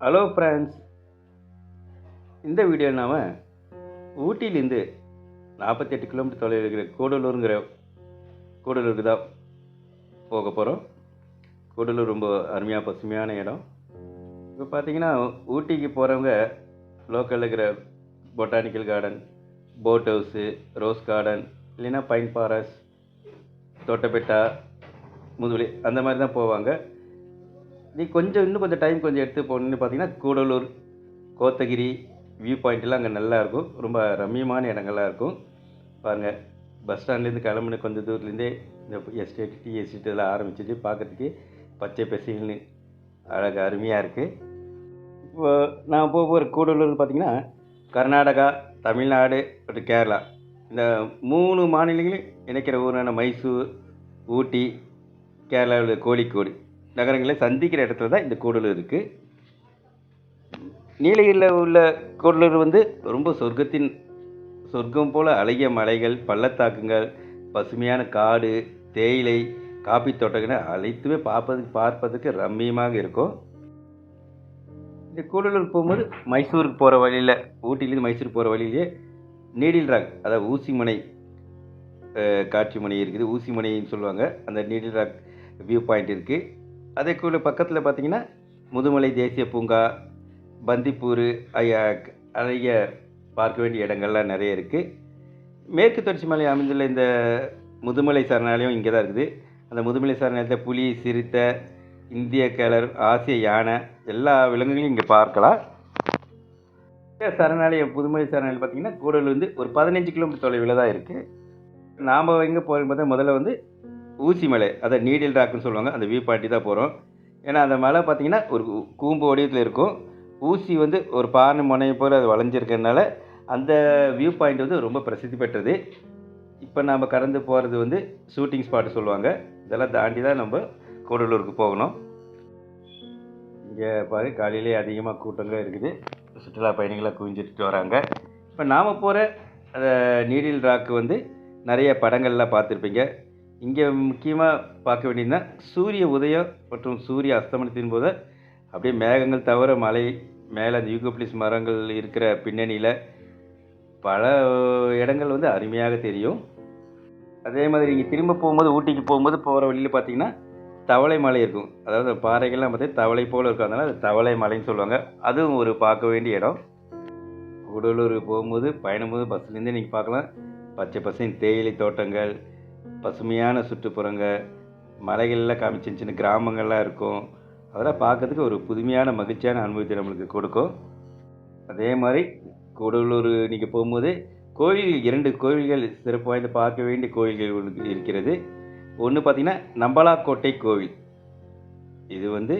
Hello friends இந்த video நாம் ஊட்டியிலேருந்து நாற்பத்தெட்டு கிலோமீட்டர் தொலைவில் இருக்கிற கூடலூருங்கிற கூடலூருக்கு தான் போக போகிறோம் கூடலூர் ரொம்ப அருமையாக பசுமையான இடம். இப்போ பார்த்தீங்கன்னா ஊட்டிக்கு போகிறவங்க லோக்கலில் இருக்கிற botanical garden boat house rose garden இல்லைன்னா பைன் ஃபாரஸ்ட் தொட்டபெட்டா முதுவலி அந்த மாதிரி தான் போவாங்க. நீ கொஞ்சம் இன்னும் கொஞ்சம் டைம் கொஞ்சம் எடுத்து போகணுன்னு பார்த்தீங்கன்னா கூடலூர் கோத்தகிரி வியூ பாயிண்ட்லாம் அங்கே நல்லா இருக்கும். ரொம்ப ரம்மியமான இடங்கள்லாம் இருக்கும். பாருங்கள் பஸ் ஸ்டாண்ட்லேருந்து கிளம்புன கொஞ்சம் தூரத்துலேருந்தே இந்த எஸ்டேட் டீ எஸ்டேட் இதெல்லாம் ஆரம்பிச்சிட்டு பார்க்குறதுக்கு பச்சை பசைகள்னு அழகு அருமையாக இருக்குது இப்போ நான் போக போகிற கூடலூர்னு பார்த்தீங்கன்னா கர்நாடகா தமிழ்நாடு மற்றும் கேரளா. இந்த மூணு மாநிலங்களையும் இணைக்கிற ஊரான மைசூர் ஊட்டி கேரளாவில் கோழிக்கோடு. நகரங்களை சந்திக்கிற இடத்துல தான் இந்த கூடலூர் இருக்குது நீலகிரியில் உள்ள கூடலூர் வந்து ரொம்ப சொர்க்கத்தின் சொர்க்கம் போல் அழகிய மலைகள் பள்ளத்தாக்குங்கள் பசுமையான காடு தேயிலை காப்பி தோட்டங்கள் அனைத்துமே பார்ப்பதுக்கு பார்ப்பதற்கு ரம்மியமாக இருக்கும். இந்த கூடலூர் போகும்போது மைசூருக்கு போகிற வழியில் ஊட்டியிலேருந்து மைசூர் போகிற வழியிலே நீடில் ராக் அதாவது ஊசிமனை அஹ், காட்சி மனை இருக்குது. ஊசிமனைன்னு சொல்லுவாங்க. அந்த நீடில் ராக் வியூ பாயிண்ட் இருக்குது அதே கூட பக்கத்தில் பார்த்திங்கன்னா முதுமலை தேசிய பூங்கா பந்திப்பூர் ஐய- அழகிய பார்க்க வேண்டிய இடங்கள்லாம் நிறைய இருக்குது மேற்கு தொடர்ச்சி மலை அமைந்துள்ள இந்த முதுமலை சரணாலயம் இங்கே தான் இருக்குது. அந்த முதுமலை சரணாலயத்தில் புலி சிறுத்தை இந்திய கேளர் ஆசிய யானை எல்லா விலங்குகளையும் இங்கே பார்க்கலாம். சரணாலயம் புதுமலை சரணாலயம் பார்த்திங்கன்னா கூடலூர் வந்து ஒரு பதினஞ்சு கிலோமீட்டர் தொலைவில் தான் இருக்குது நாம் எங்கே போகிறோம் பார்த்தா முதல்ல வந்து ஊசி மலை அதை நீடில் ராக்குன்னு சொல்லுவாங்க. அந்த வியூ பாயிண்ட்டு தான் போகிறோம் ஏன்னா அந்த மலை பார்த்தீங்கன்னா ஒரு கூம்பு வடிவத்தில் இருக்கும். ஊசி வந்து ஒரு பானை முனையை போல் அது வளைஞ்சிருக்கறனால அந்த வியூ பாயிண்ட் வந்து ரொம்ப பிரசித்தி பெற்றது. இப்போ நாம் கடந்து போகிறது வந்து ஷூட்டிங் ஸ்பாட் சொல்லுவாங்க. இதெல்லாம் தாண்டி தான் நம்ம கூடலூருக்கு போகணும். இங்கே பாரு காலையிலே அதிகமாக கூட்டங்கள் இருக்குது. சுற்றுலா பயணிகளாக குவிஞ்சிட்டு வராங்க. இப்போ நாம் போகிற நீடில் ராக்கு வந்து நிறைய படங்கள்லாம் பார்த்துருப்பீங்க. இங்கே முக்கியமாக பார்க்க வேண்டியதுன்னா சூரிய உதயம் மற்றும் சூரிய அஸ்தமனத்தின் போது அப்படியே மேகங்கள் தவிர மலை மேலே அந்த யூகப்ளிஸ் மரங்கள் இருக்கிற பின்னணியில் பல இடங்கள் வந்து அருமையாக தெரியும். அதே மாதிரி இங்கே திரும்ப போகும்போது ஊட்டிக்கு போகும்போது போகிற வழியில் பார்த்தீங்கன்னா தவளை மலை இருக்கும். அதாவது பாறைகள்லாம் பார்த்தா தவளை போல் இருக்கும். அதனால் அது தவளை மலைன்னு சொல்லுவாங்க. அதுவும் ஒரு பார்க்க வேண்டிய இடம். கூடலூர் போகும்போது பயணம் போது பஸ்லேருந்தே நீங்கள் பார்க்கலாம். பச்சை பசங்க தேயிலை தோட்டங்கள் பசுமையான சுற்றுப்புறங்கள் மலைகளில் காமி சின்ன சின்ன கிராமங்கள்லாம் இருக்கும். அதெல்லாம் பார்க்கறதுக்கு ஒரு புதுமையான மகிழ்ச்சியான அனுபவத்தை நம்மளுக்கு கொடுக்கும். அதே மாதிரி கூடலூர் நீங்கள் போகும்போது கோயில் இரண்டு கோயில்கள் சிறப்பு வாய்ந்த பார்க்க வேண்டிய கோயில்கள் ஒன்று இருக்கிறது. ஒன்று பார்த்திங்கன்னா நம்பலாக்கோட்டை கோவில். இது வந்து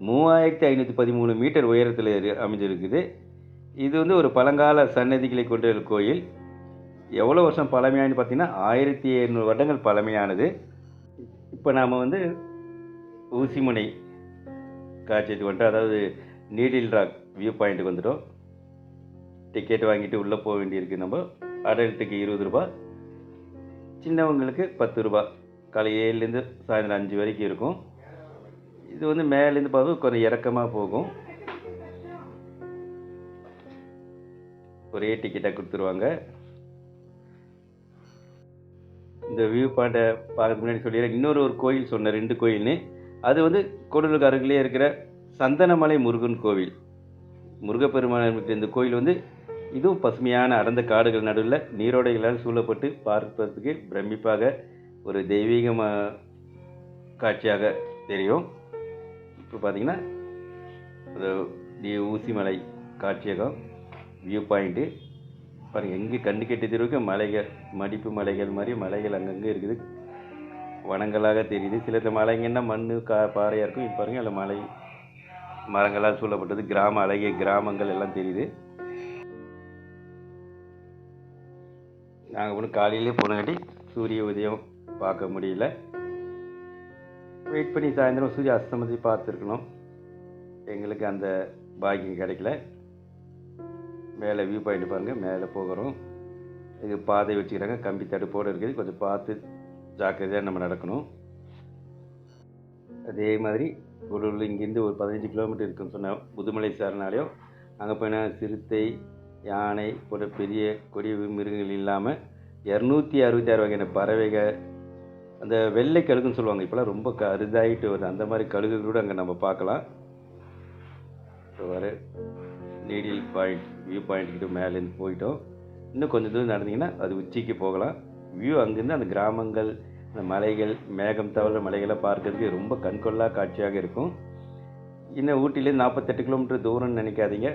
மூவாயிரத்தி ஐநூற்றி பதிமூணு மீட்டர் உயரத்தில் அமைஞ்சிருக்குது. இது வந்து ஒரு பழங்கால சன்னதிகளை கொண்ட கோயில். எவ்வளோ வருஷம் பழமையானு பார்த்தீங்கன்னா ஆயிரத்தி எழுநூறு வருடங்கள் பழமையானது. இப்போ நாம் வந்து ஊசிமுனை காட்சியத்துக்கு வந்துட்டு அதாவது நீடில் ராக் வியூ பாயிண்ட்டுக்கு வந்துட்டோம். டிக்கெட் வாங்கிட்டு உள்ளே போக வேண்டியிருக்கு. நம்ம அடல்ட்டுக்கு இருபது ரூபா. சின்னவங்களுக்கு பத்து ரூபா. காலை ஏழுலேருந்து சாயந்தரம் அஞ்சு வரைக்கும் இருக்கும். இது வந்து மேலேருந்து பார்த்து கொஞ்சம் இறக்கமாக போகும். ஒரே டிக்கெட்டாக கொடுத்துருவாங்க. இந்த வியூ பாயிண்ட்டை பார்க்க முன்னாடி சொல்லிடுறேன். இன்னொரு ஒரு கோயில் சொன்னேன் ரெண்டு கோயில்னு. அது வந்து கூடலூருக்கு அருகிலே இருக்கிற சந்தனமலை முருகன் கோவில். முருகப்பெருமான் இந்த கோயில் வந்து இதுவும் பசுமையான அடர்ந்த காடுகள் நடுவில் நீரோடைகளால் சூழப்பட்டு பார்ப்பதற்கு பிரமிப்பாக ஒரு தெய்வீகமாக காட்சியாக தெரியும். இப்போ பார்த்தீங்கன்னா ஊசிமலை காட்சியகம் வியூ பாயிண்ட்டு பாருங்கள் எங்கே கண்டு கெட்டு தெருவுக்கு மலைகள் மடிப்பு மலைகள் மாதிரி மலைகள் அங்கங்கே இருக்குது. வனங்களாக தெரியுது. சில மலைங்கன்னா மண் கா பாறையாக இருக்கும். இப்போ பாருங்கள் அதில் மலை மரங்களால் சூழப்பட்டது. கிராம அழகிய கிராமங்கள் எல்லாம் தெரியுது. நாங்கள் ஒன்றும் காலையிலே போனங்காட்டி சூரிய உதயம் பார்க்க முடியல. வெயிட் பண்ணி சாயந்தரம் சூரிய அஸ்தமத்தை பார்த்துருக்கணும். எங்களுக்கு அந்த பாக்கியம் கிடைக்கல. மேலே வியூ பாயிண்ட் பாருங்கள் மேலே போகிறோம் இது பாதை வச்சுக்கிறாங்க கம்பி தடுப்போடு இருக்குது. கொஞ்சம் பார்த்து ஜாக்கிரதையாக நம்ம நடக்கணும். அதே மாதிரி கூடலூர் இங்கேருந்து ஒரு பதினஞ்சு கிலோமீட்டர் இருக்குன்னு சொன்ன முதுமலை சரணாலயம் அங்கே போயினா சிறுத்தை யானை போன்ற பெரிய கொடிய மிருகங்கள் இல்லாமல் இரநூத்தி அறுபத்தி ஆறு வகையான பறவைகள் அந்த வெள்ளை கழுகுன்னு சொல்லுவாங்க இப்போலாம் ரொம்ப க அரிதாகிட்டு வருது. அந்த மாதிரி கழுகு கூட அங்கே நம்ம பார்க்கலாம். இப்போ வர நீடில் பாயிண்ட் வியூ பாயிண்ட்டு கிட்ட மேலேருந்து போயிட்டோம். இன்னும் கொஞ்சம் தூரம் நடந்தீங்கன்னா அது உச்சிக்கு போகலாம். வியூ அங்கேருந்து அந்த கிராமங்கள் அந்த மலைகள் மேகம் தவிர மலைகளை பார்க்கறதுக்கு ரொம்ப கண்கொள்ளா காட்சியாக இருக்கும். இன்னும் ஊட்டிலேருந்து நாற்பத்தெட்டு கிலோமீட்டர் தூரம்னு நினைக்காதீங்க.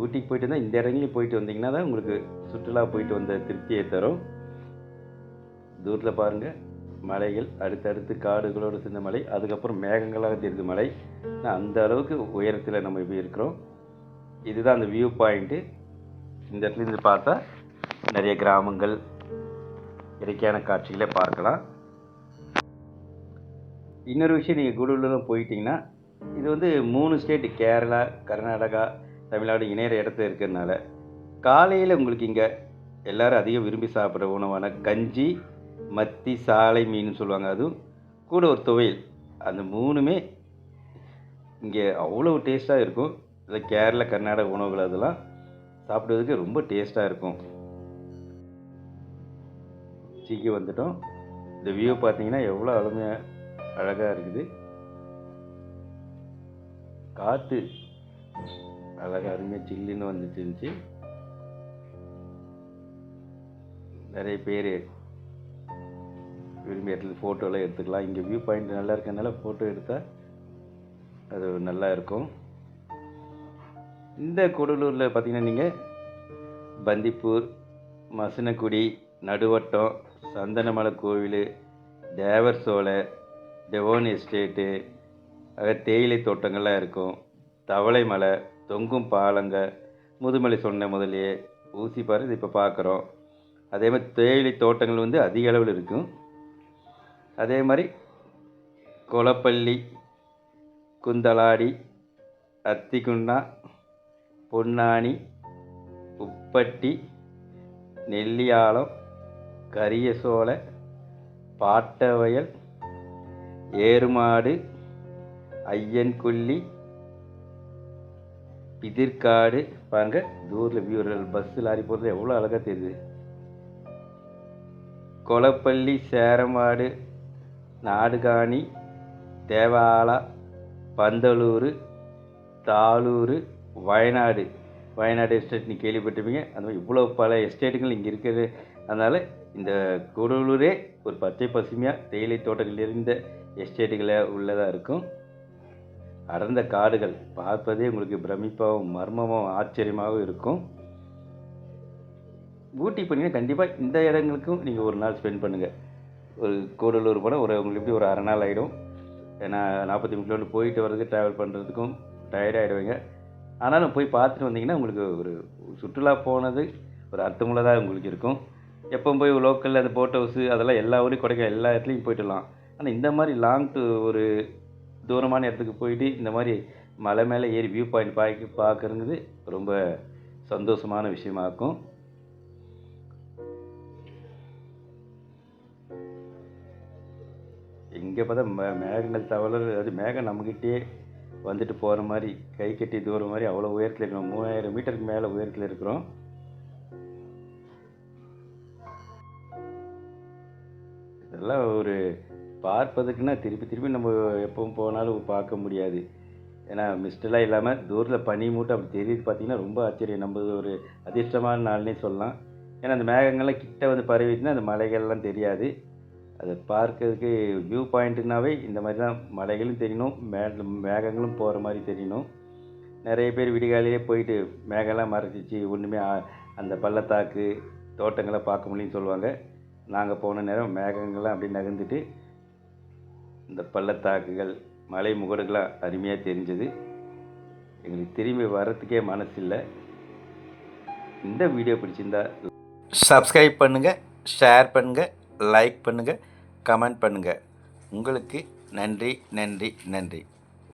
ஊட்டிக்கு போயிட்டு இருந்தால் இந்த இடங்களையும் போயிட்டு வந்தீங்கன்னா தான் உங்களுக்கு சுற்றுலா போயிட்டு வந்த திருப்தியை தரும். தூரத்தில் பாருங்கள் மலைகள் அடுத்தடுத்து காடுகளோடு சேர்ந்த மலை அதுக்கப்புறம் மேகங்களாக தெரிந்த மலை. அந்த அளவுக்கு உயரத்தில் நம்ம இப்போ இருக்கிறோம். இதுதான் அந்த வியூ பாயிண்ட்டு இந்த இடத்துல இருந்து பார்த்தா நிறைய கிராமங்கள் இயற்கையான காட்சிகளை பார்க்கலாம். இன்னொரு விஷயம் நீங்கள் கூடலூர்லாம் போயிட்டீங்கன்னா இது வந்து மூணு ஸ்டேட்டு கேரளா கர்நாடகா தமிழ்நாடு இணையிற இடத்துல இருக்கிறதுனால காலையில் உங்களுக்கு இங்கே எல்லோரும் அதிகம் விரும்பி சாப்பிட்ற உணவான கஞ்சி மத்தி சாலை மீன் சொல்லுவாங்க. அதுவும் கூட ஒரு துவையல். அந்த மூணுமே இங்கே அவ்வளோ டேஸ்ட்டாக இருக்கும். இந்த கேரளா கர்நாடக உணவுகள் அதெல்லாம் சாப்பிடுறதுக்கு ரொம்ப டேஸ்ட்டாக இருக்கும். சீக்கி வந்துட்டோம். இந்த வியூ பார்த்தீங்கன்னா எவ்வளோ அருமையாக அழகாக இருக்குது. காற்று அழகாக அருமையாக சில்லுன்னு வந்துட்டு இருந்துச்சு. நிறைய பேர் விரும்பி இடத்துல ஃபோட்டோலாம் எடுத்துக்கலாம். இங்கே வியூ பாயிண்ட் நல்லா இருக்கனால ஃபோட்டோ எடுத்தால் அது நல்லா இருக்கும். இந்த கூடலூரில் பார்த்தீங்கன்னா நீங்கள் பந்திப்பூர் மசினக்குடி நடுவட்டம் சந்தனமலை கோவில் தேவர் சோலை டெவோன் எஸ்டேட்டு ஆக தேயிலை தோட்டங்கள்லாம் இருக்கும். தவளை மலை தொங்கும் பாலங்க முதுமலை சொன்ன முதலியே ஊசி பாரு இது இப்போ பார்க்குறோம் அதே மாதிரி தேயிலை தோட்டங்கள் வந்து அதிக அளவில் இருக்கும். அதே மாதிரி கொலப்பள்ளி குந்தலாடி அத்திக்குண்டா பொன்னானி உப்பட்டி நெல்லியாலம் கரியசோலை பாட்டவயல் ஏறுமாடு ஐயன்கொல்லி பிதிர்காடு. பாருங்க தூரில் வியூ பஸ் லாரி போகிறது எவ்வளோ அழகாக தெரியுது. கொலப்பள்ளி சேரமாடு நாடுகாணி தேவாலா பந்தலூர் தாளூர் வயநாடு வயநாடு எஸ்டேட் நீ கேள்விப்பட்டிருப்பீங்க. அந்த மாதிரி இவ்வளோ பல எஸ்டேட்டுகள் இங்கே இருக்குது. அதனால் இந்த கூடலூரே ஒரு பச்சை பசுமையாக தேயிலை தோட்டங்கள் இருந்த எஸ்டேட்டுகளை உள்ளதாக இருக்கும். அடர்ந்த காடுகள் பார்ப்பதே உங்களுக்கு பிரமிப்பாகவும் மர்மமாகவும் ஆச்சரியமாகவும் இருக்கும். ஊட்டி போனீங்கன்னா கண்டிப்பாக இந்த இடங்களுக்கும் நீங்கள் ஒரு நாள் ஸ்பெண்ட் பண்ணுங்கள் ஒரு கூடலூர் போனால் ஒரு உங்களுக்கு எப்படி ஒரு அரை நாள் ஆகிடும் ஏன்னா நாற்பத்தி மூணு கிலோமீட்டர் போயிட்டு வர்றதுக்கு ட்ராவல் பண்ணுறதுக்கும் டயர்டாகிடுவீங்க ஆனாலும் போய் பார்த்துட்டு வந்தீங்கன்னா உங்களுக்கு ஒரு சுற்றுலா போனது ஒரு அர்த்தமுள்ளதாக உங்களுக்கு இருக்கும். எப்போ போய் லோக்கலில் அந்த போட் ஹவுஸு அதெல்லாம் எல்லா ஊரையும் கொடைக்க எல்லா இடத்துலையும் போயிட்டுலாம் ஆனால் இந்த மாதிரி லாங் டு ஒரு தூரமான இடத்துக்கு போயிட்டு இந்த மாதிரி மலை மேலே ஏறி வியூ பாயிண்ட் பாய்க்கு பார்க்குறது ரொம்ப சந்தோஷமான விஷயமா இருக்கும். இங்கே பார்த்தா மே மேகங்கள் தவள அது மேகம் நம்மக்கிட்டே வந்துட்டு போகிற மாதிரி கை கட்டி தூரம் மாதிரி அவ்வளோ உயரத்தில் இருக்கிறோம். மூவாயிரம் மீட்டருக்கு மேலே உயரத்தில் இருக்கிறோம். இதெல்லாம் ஒரு பார்ப்பதுக்குன்னா திருப்பி திருப்பி நம்ம எப்பவும் போனாலும் பார்க்க முடியாது. ஏன்னா மிஸ்டெல்லாம் இல்லாமல் தூரத்தில் பனி மூட்டம் அப்படி தெரியுது பார்த்திங்கன்னா ரொம்ப ஆச்சரியம். நம்ம ஒரு அதிர்ஷ்டமான நாள்னே சொல்லலாம். ஏன்னா அந்த மேகங்கள்லாம் கிட்ட வந்து பரவிட்டுனா அந்த மலைகள்லாம் தெரியாது. அதை பார்க்கறதுக்கு வியூ பாயிண்ட்டுனாவே இந்த மாதிரி தான் மலைகளும் தெரியணும் மே மேகங்களும் போகிற மாதிரி தெரியணும் நிறைய பேர் விடிகாலையே போயிட்டு மேகம்லாம் மறைச்சிச்சு ஒன்றுமே அந்த பள்ளத்தாக்கு தோட்டங்களை பார்க்க முடியும்னு சொல்லுவாங்க. நாங்கள் போன நேரம் மேகங்கள்லாம் அப்படி நகர்ந்துட்டு இந்த பள்ளத்தாக்குகள் மலை முகடுகளாக அருமையாக தெரிஞ்சது. எங்களுக்கு திரும்பி வர்றதுக்கே மனசு இல்லை இந்த வீடியோ பிடிச்சிருந்தா சப்ஸ்கிரைப் பண்ணுங்கள் ஷேர் பண்ணுங்கள் லைக் பண்ணுங்கள் கமெண்ட் பண்ணுங்கள் உங்களுக்கு நன்றி நன்றி நன்றி.